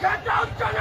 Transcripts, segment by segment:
Get down, Johnny!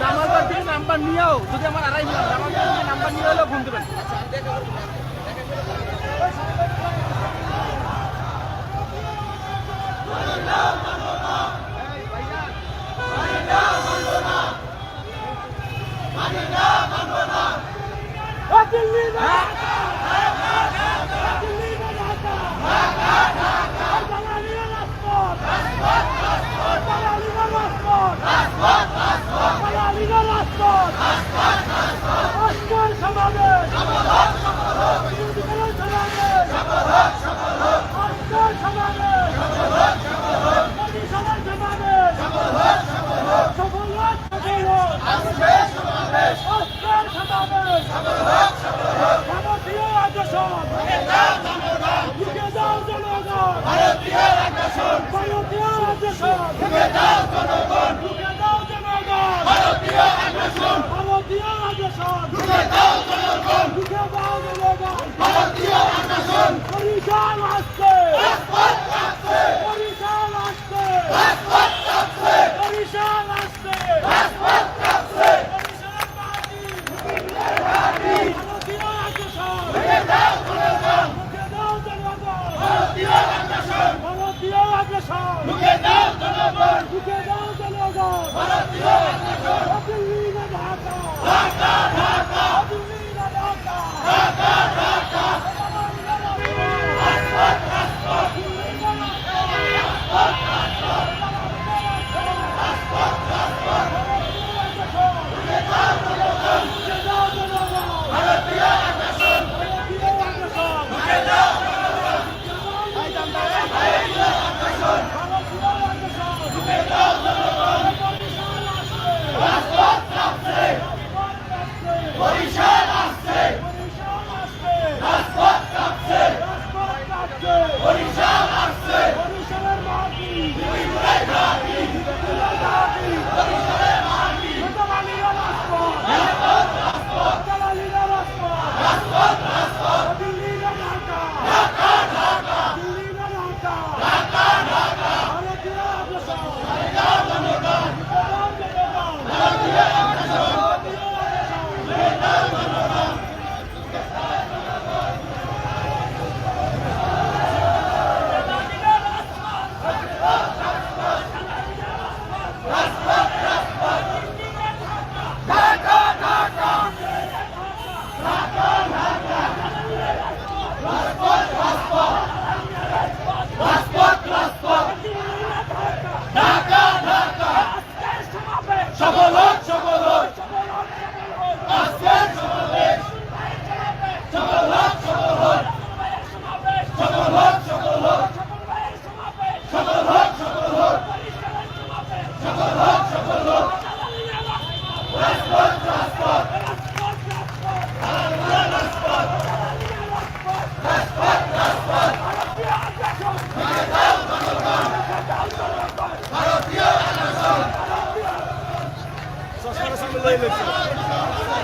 জামালদার থেকে number নিয়েও যদি আমার আড়াই মিলাম জামালদার থেকে নাম্বার নিয়ে হলেও ফোন দেবেন। Unbelievable.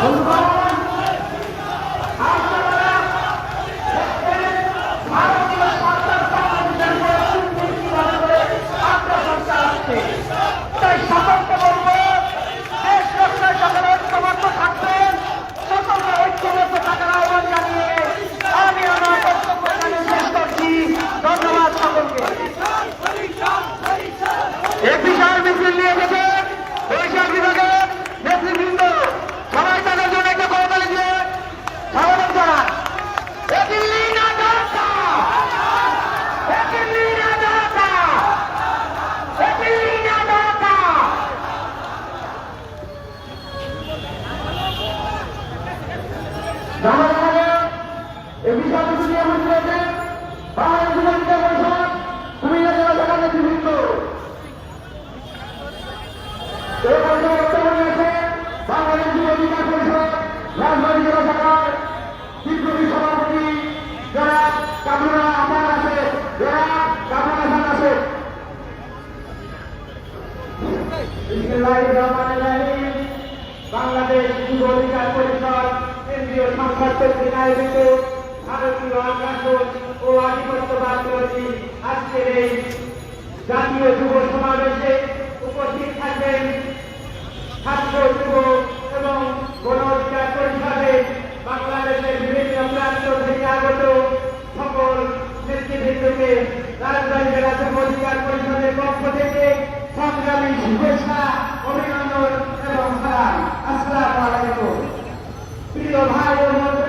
전파 বিসমিল্লাহিররহমানিররহিম। বাংলাদেশ যুব বিকাশ পরিষদ কেন্দ্রীয় সংসদ কর্তৃক আয়োজিত ভারতীয় আগ্রাসন ও আধিপত্যবাদ বিরোধী আজকের এই জাতীয় যুব সমাবেশে উপস্থিত থাকবেন ছাত্র যুব এবং গণ অধিকার পরিষদে বাংলাদেশের বিভিন্ন প্রান্ত থেকে আগত সকল নেতৃবৃন্দকে রাজধানী জেলা যুব অধিকার পরিষদের পক্ষ থেকে সংগ্রামী শুভেচ্ছা আসসালামু আলাইকুম। প্রিয় ভাই ও